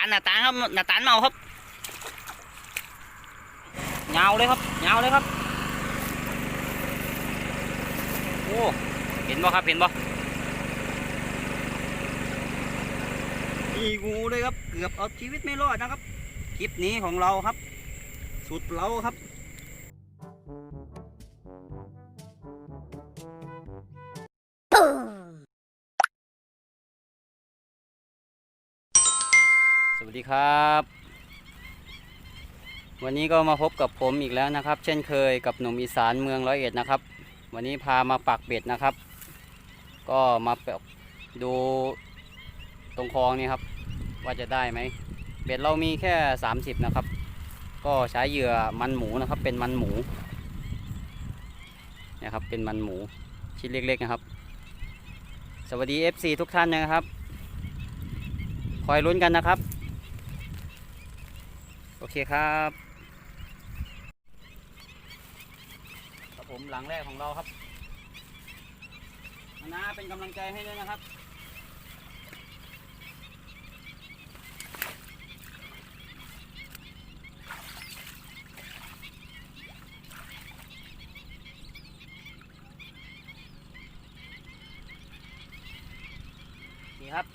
านหน้าตานครับหน้าตานเมาครับเงาเลยครับเงาเลยครับโอ้เห็นบ่ครับเห็นบ่มีงูเลยครับเกือบเอาชีวิตไม่รอดนะครับคลิปนี้ของเราครับ สุดเราครับ วัสดีครับ วันนี้ก็มาพบกับผมอีกแล้วนะครับ เช่นเคยกับหนุ่มอีสานเมืองร้อยเอ็ดนะครับ วันนี้พามาปักเบ็ดนะครับ ก็มาเปดูตรงคลองนี่ครับ ว่าจะได้ไหมเบ็ดเรามีแค่ 30 นะครับ ก็ใช้เหยื่อมันหมูนะครับ เป็นมันหมูนะครับเป็นมันหมูชิ้นเล็กๆนะครับ สวัสดี FC ทุกท่านนะครับคอยลุ้นกันนะครับ โอเคครับครับผมหลังแรกของเราครับมานาเป็นกำลังใจให้ด้วยนะครับ นี่ครับ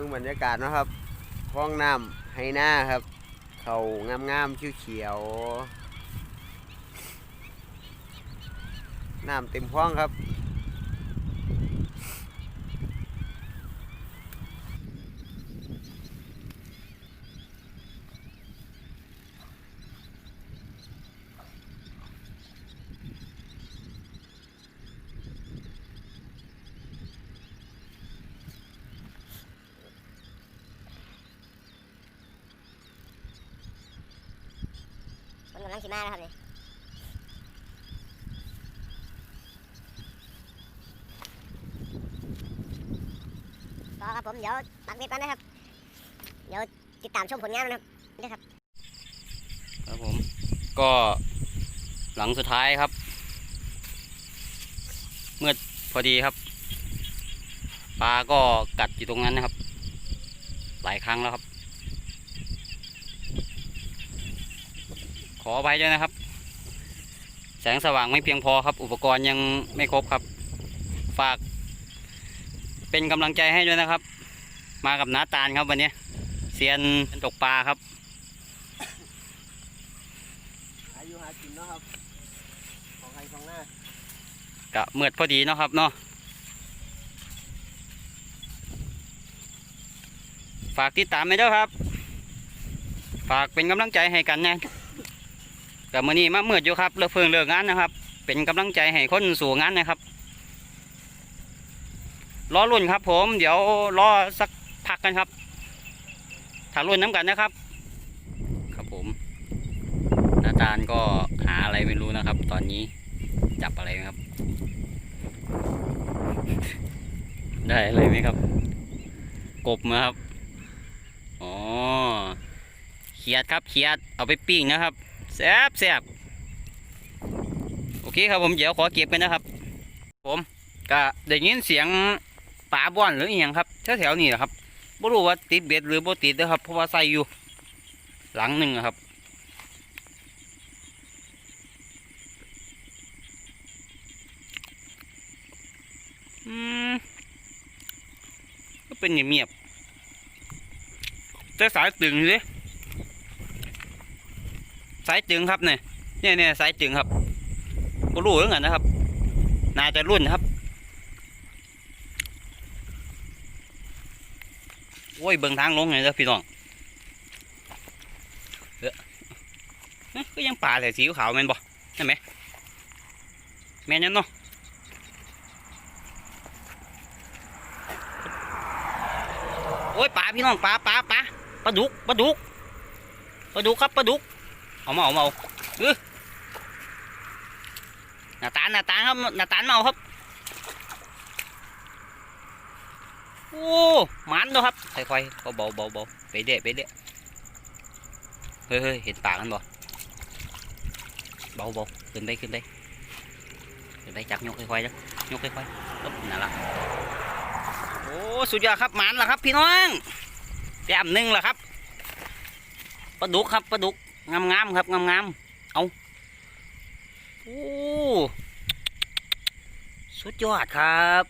เบิ่งบรรยากาศนะครับคลองน้ำไฮหน้าครับ เขางามๆเขียวๆน้ำเต็มคลองครับ มั นกำลังสิมาแล้วครับนี่ต่อครับผมเดี๋ยวปักเบ็ดก่อนนะครับ เดี๋ยวติดตามชมผลงานนะครับนี่ครับ ครับผม ก็หลังสุดท้ายครับมืดพอดีครับปลาก็กัดอยู่ตรงนั้นนะครับ หลายครั้งแล้วครับ ขออภัยด้วยนะครับ แสงสว่างไม่เพียงพอครับ อุปกรณ์ยังไม่ครบครับ ฝาก เป็นกำลังใจให้ด้วยนะครับ มากับน้าตาลครับวันนี้เซียนตกปลาครับอายุหากินเนาะครับของใครของหน้าก็เมือดพอดีเนาะครับเนาะฝากติดตามไปด้วยครับ ฝากเป็นกำลังใจให้กันนะ กับมือนี้มาเมื่อดอยู่ครับเลิกเพิ่งเลิกงานนะครับ เป็นกำลังใจให้คนสู่งานนะครับรอรุ่นครับผมเดี๋ยวรอสักพักกันครับถ้ารุ่นน้ำกันนะครับ ครับผมอาจารย์ก็หาอะไรไม่รู้นะครับ ตอนนี้จับอะไรไหมครับ ได้อะไรไหมครับ กบมาครับอ๋อเขียดครับเขียดเอาไปปิ้งนะครับ แซบแซบโอเคครับผมเดี๋ยวขอเก็บกันะครับ ผมก็ได้ยินเสียงปลาบ้อนหรืออหย่างครับแถวๆนี้แหละครับไม่รู้ว่าติดเบ็ดหรือบ่ติดนะครับเพราะว่าใส่อยู่ หลังหนึ่งอะครับอืมก็เป็นเงียบๆแต่สายตึงเลย สายตึงครับเนี่ยเนี่ยเนี่ยสายตึงครับก็รู้เหมือนกันนะครับ น่าจะรุ่นนะครับ โอ้ยเบิ่งทางลงไงเด้อพี่น้องเด้อเอ๊ะก็ยังป่าแต่สีขาวแม่นบ่ใช่ไหมแม่นยันเนาะโอ้อ้ยปลาพี่น้องปลาปลาปลาปลาดุกปลาดุกปลาดุกครับปลาดุก เอามาเอามาเอาเออหน้าตาหน้าตาลครับหน้าตาลมาเอาครับโอ้มันเนาะครับค่อยๆเบาเบาเบาไปเด้ไปเด้เฮ้ยเฮ้ยเห็นปากกันบ่เบาเบาขึ้นไปขึ้นไปขึ้นไปจับยกค่อยๆนะยกค่อยๆปึ๊บนั่นละโอ้สุดยอดครับมานล้วครับ พี่น้องแต้มหนึ่งล้วครับปลาดุกครับปลาดุก งามงามๆครับงามงามๆเอาโอ้สุดยอดครับ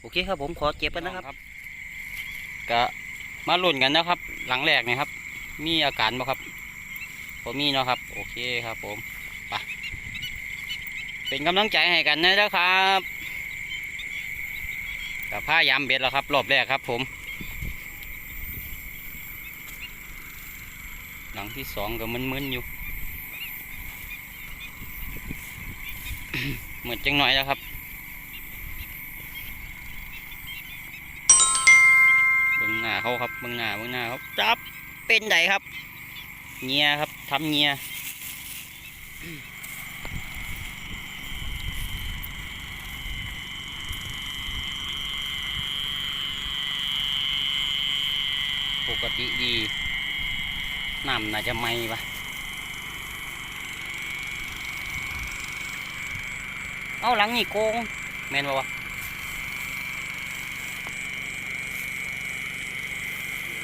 โอเคครับผมขอเก็บกันะครับก็มาลุ้นกันนะครับ หลังแรกนี่ครับ มีอาการบ่ครับผมมีเนาะครับ โอเคครับ ผมไปเป็นกำลังใจให้กันนะครับกับผ้ายามเบ็ดแล้วครับ รอบแรกครับ ผม หลัง ที่สองก็มึนๆอยู่เหมือนจังหน่อยแล้วครับเบื้องหน้าเขาครับเบื้องหน้าเบื้องหน้าเขาจับเป็นไดครับเงียครับทำเงียปกติดี น้ำน่าจะไหมปะเอาหลังนี่โกงแมนปะวะ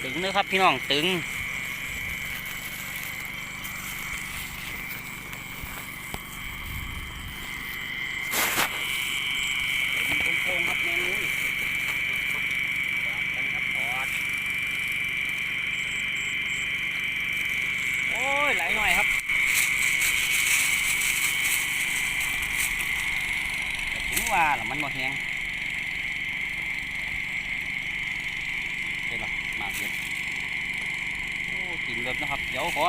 ตึงเนื้อครับพี่น้องตึง ตึงโกงๆครับแม่นลุยกอดกันครับกอด โอ้ยไหลหน่อยครับแต่ถึงว่าละมันบ่แห้งเป็นหรอมากเย็นโอ้กินแบบนะครับ เดี๋ยวข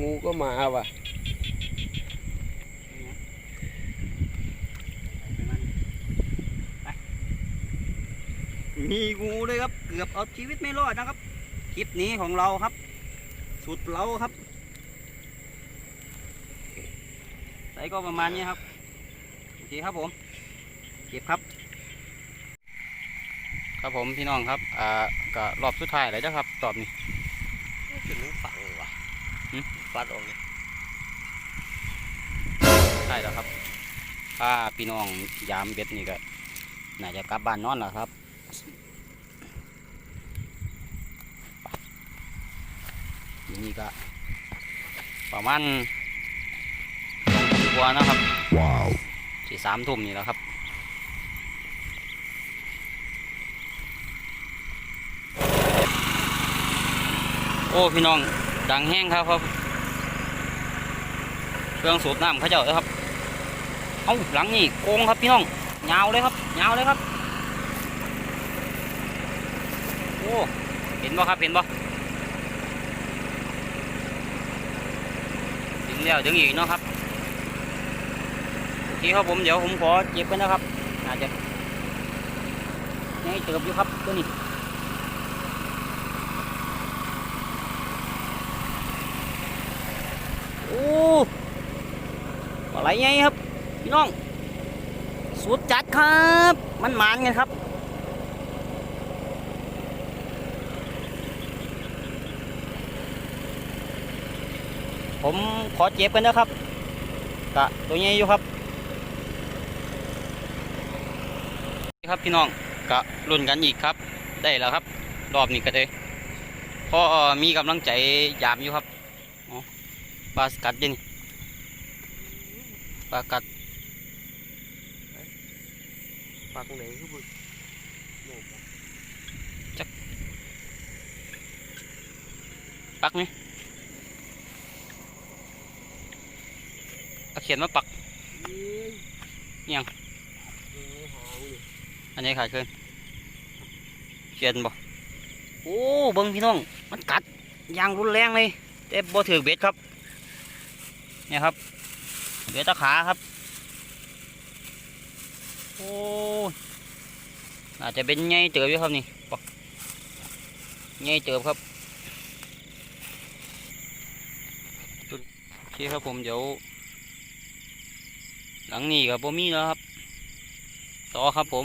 งูก็มาว่ะมีงูเลยครับ เกือบเอาชีวิตไม่รอดนะครับ คลิปนี้ของเราครับ สุดเราครับใส่ก็ประมาณนี้ครับ โอเคครับผม เก็บครับ ครับผมพี่น้องครับ อ่าก็รอบสุดท้ายเลยนะครับตอบนี้ ฟัดออกเลยใช่แล้วครับถ้าพี่น้องยามเบ็ดนี่ก็น่าจะกลับบ้านนอนแล้วครับไปนี่ก็ประมาณสองทุ่มกว่านะครับ ว้าวสี่สามทุ่มนี่แหล้วครับโอ้พี่น้องดังแห้งครับครับ เครื่องสูบน้ำเขาเจ้าเลยครับเอ้าหลังนี่โกงครับพี่น้องยาวเลยครับยาวเลยครับโอ้เห็นบ่ครับเห็นบ่ถึงแล้วถึงอีกเนาะครับโอเคครับผมเดี๋ยวผมขอเก็บกันนะครับอาจจะง่เติบอยู่ครับตัวนี้โอ้ อะไรไงครับ พี่น้อง สุดจัดครับ มันหมานกันครับผมขอเจ็บกันนะครับกะตัวใหญ่อยู่ครับ ครับพี่น้องกะรุ่นกันอีกครับ ได้แล้วครับ รอบนี้ก็ได้พอมีกำลังใจยามอยู่ครับปลาสกัดยังนี่ ปลากัดปักไหนคือบุโลกอะปักไหมเอาเขียนมาปักเอ้ยยังเอ้ยหางนี่อันนี้ขาดเกินเขียนบ่โอ้เบิ้งพี่น้องมันกัดอย่างรุนแรงเลยแต่บ่ถือเบ็ดครับเนี่ยครับ เบ็ดตะขาครับ โอ้อาจจะเป็นไงเติบอยู่ครับนี่ไงเติบครับโอเคครับผมเดี๋ยว หลังนี้กับบ่มีแล้วครับ ต่อครับผม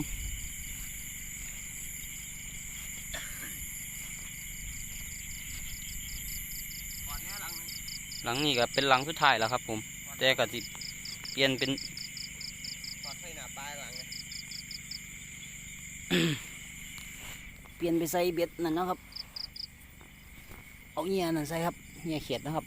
หลังนึงหลังนี้ก็เป็นหลังสุดท้ายแล้วครับผม แต่ก็สิเปลี่ยนเป็นก่อนใส่หน้าปลายหลังไงเปลี่ยนไปใส่เบ็ดนั่นนะครับ เอาเงียนั่นใส่ครับเงียเขียดนะครับ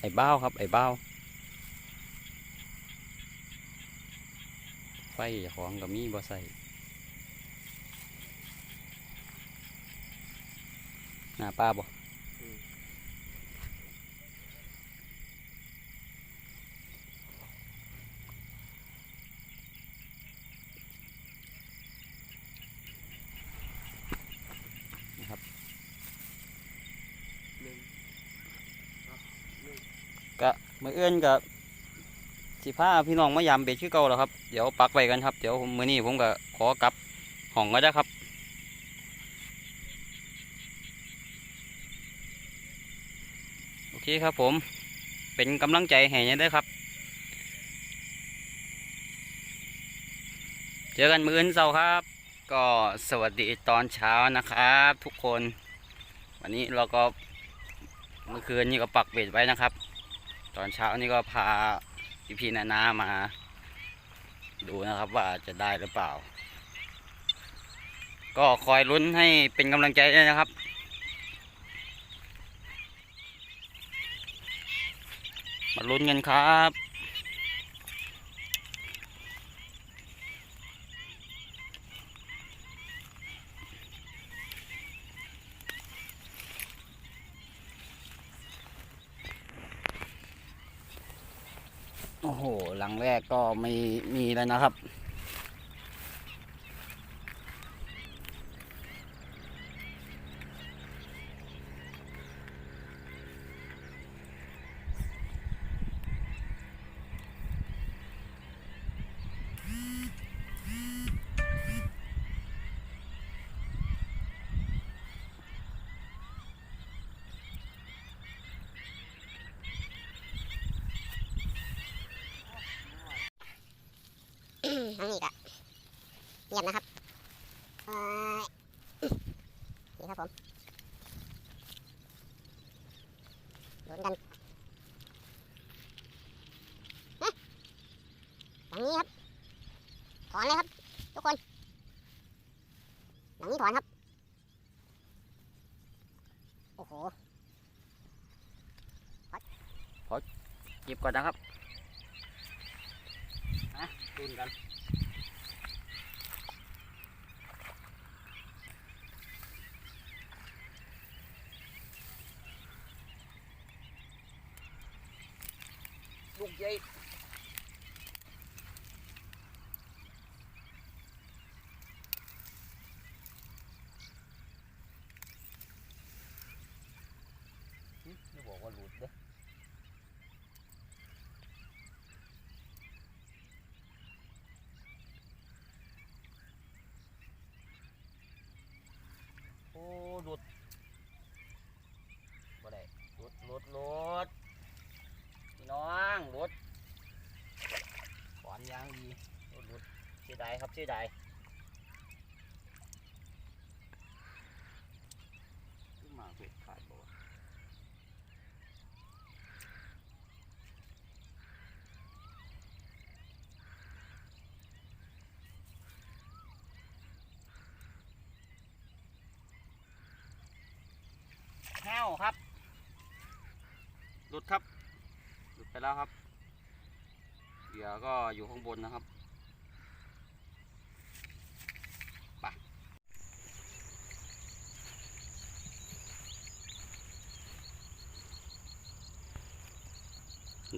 ไอ้บ้าวครับ ไอ้บ้าวไฟของก็มีบ่ใส่หน้าป้าบ่ มื่อเอื้อนกับสิพาพี่น้องมายามเบ็ดชื่อเก่าแล้วครับ เดี๋ยวปักไว้กันครับ เดี๋ยวมือนี้ผมก็ขอกลับห้องก็ได้ครับโอเคครับผมเป็นกำลังใจให้เนี่ยด้วยครับ เจอกันมื้ออื่นเช้าครับ ก็สวัสดีตอนเช้านะครับ ทุกคน วันนี้เราก็เมื่อคืนนี้ก็ปักเบ็ดไว้นะครับ ตอนเช้านี่ก็พาพี่พี่ๆนานามา ดูนะครับว่าจะได้หรือเปล่า ก็คอยลุ้นให้เป็นกำลังใจด้วยนะครับมาลุ้นกันครับ โอ้โหลังแรกก็ไม่มีแล้วนะครับ ทั้งนี้ก็เงียบนะครับเอ่อนี่ครับผมลุ้นกันเอ๊ะหลังนี้ครับถอนเลยครับ ทุกคนหลังนี้ถอนครับ โอ้โหหยิบก่อนนะครับนะลุ้นกัน ลูกใหญ่ ว่าหลุดเด้อโอ้หลุดบ่ได้หลุดหลุดหลุดพี่น้องหลุดขอนยางดีหลุดหลุดเสียดายครับเสียดขึ้นมาเผ็ดขาดบ่วแห้วครับ หลุดครับ หลุดไปแล้วครับ เหยื่อก็อยู่ข้างบนนะครับ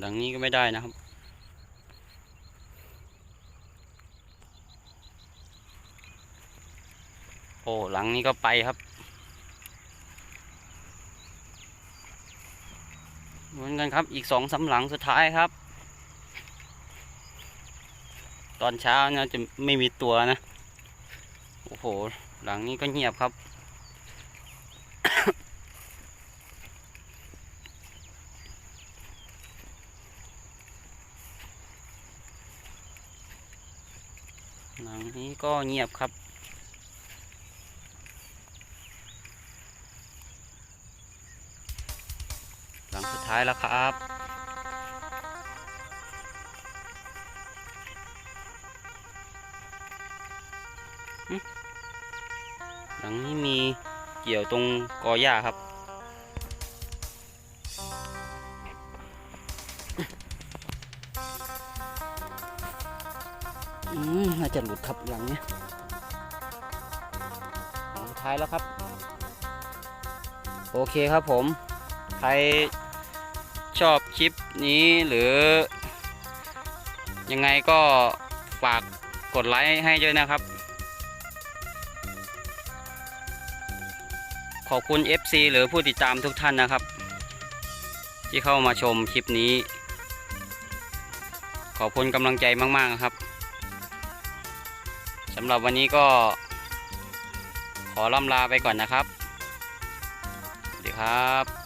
ดังนี้ก็ไม่ได้นะครับ โอ้หลังนี้ก็ไปครับ เหมือนกันครับอีกสองสามหลังสุดท้ายครับ ตอนเช้าเนี่ยจะไม่มีตัวนะ โอ้โห หลังนี้ก็เงียบครับ หลังนี้ก็เงียบครับ หลังสุดท้ายแล้วครับหลังนี้มีเกี่ยวตรงกอหญ้าครับ น่าจะหลุดครับหลังเนี้ยท้ายแล้วครับ โอเคครับผม ใครชอบคลิปนี้หรือ ยังไงก็ฝากกดไลค์ให้ด้วยนะครับ ขอบคุณ FC หรือผู้ติดตามทุกท่านนะครับ ที่เข้ามาชมคลิปนี้ ขอบคุณกำลังใจมาก ๆ ครับ สำหรับวันนี้ก็ ขอล่ำลาไปก่อนนะครับ สวัสดีครับ